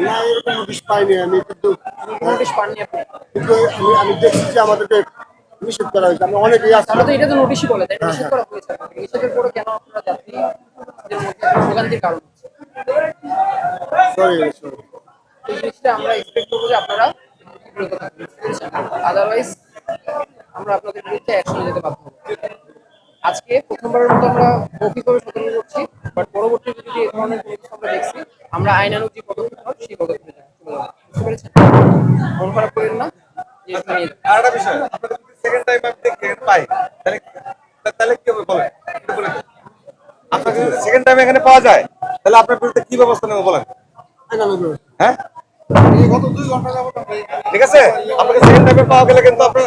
না এরকম নোটিশ পাইনি আমি কিন্তু নোটিশ পাননি আপনি? কিন্তু আমি আমি দেখছি যে আমাদেরকে নিষেধ করা হয়েছে। আমি অনেকেই আছে। তো এটা তো নোটিশই বলে তাই না? নিষেধ করা হয়েছে নিষেধের পরে কেন আপনারা যাত্রীদের ভোগান্তির কারণ সরি এই জিনিসটা আমরা এক্সপেক্ট করব যে আপনারা বিরত থাকবেন। আদারওয়াইজ আমরা আপনাদের বিরুদ্ধে অ্যাকশনে যেতে বাধ্য হব। আজকে প্রথমবারের মতো আমরা মৌখিকভাবে সতর্ক করছি বাট পরবর্তীতে যদি এই ধরনের আমরা দেখছি আমরা আইনানুগ যে পদক্ষেপ হয় সেই পদক্ষেপে যাব বুঝতে পেরেছেন? মন খারাপ করেন না? যে বিষয় যদি সেকেন্ড টাইম আমি দেখতে পাই তাহলে তাহলে কি হবে? বলেন একটু বলে দিন। আপনাকে সেকেন্ড টাইম এখানে পাওয়া যায় তাহলে আপনার বিরুদ্ধে কি ব্যবস্থা নেব বলেন? হ্যাঁ? ঠিক আছে? আপনাকে সেকেন্ড টাইমে পাওয়া গেলে কিন্তু আপনার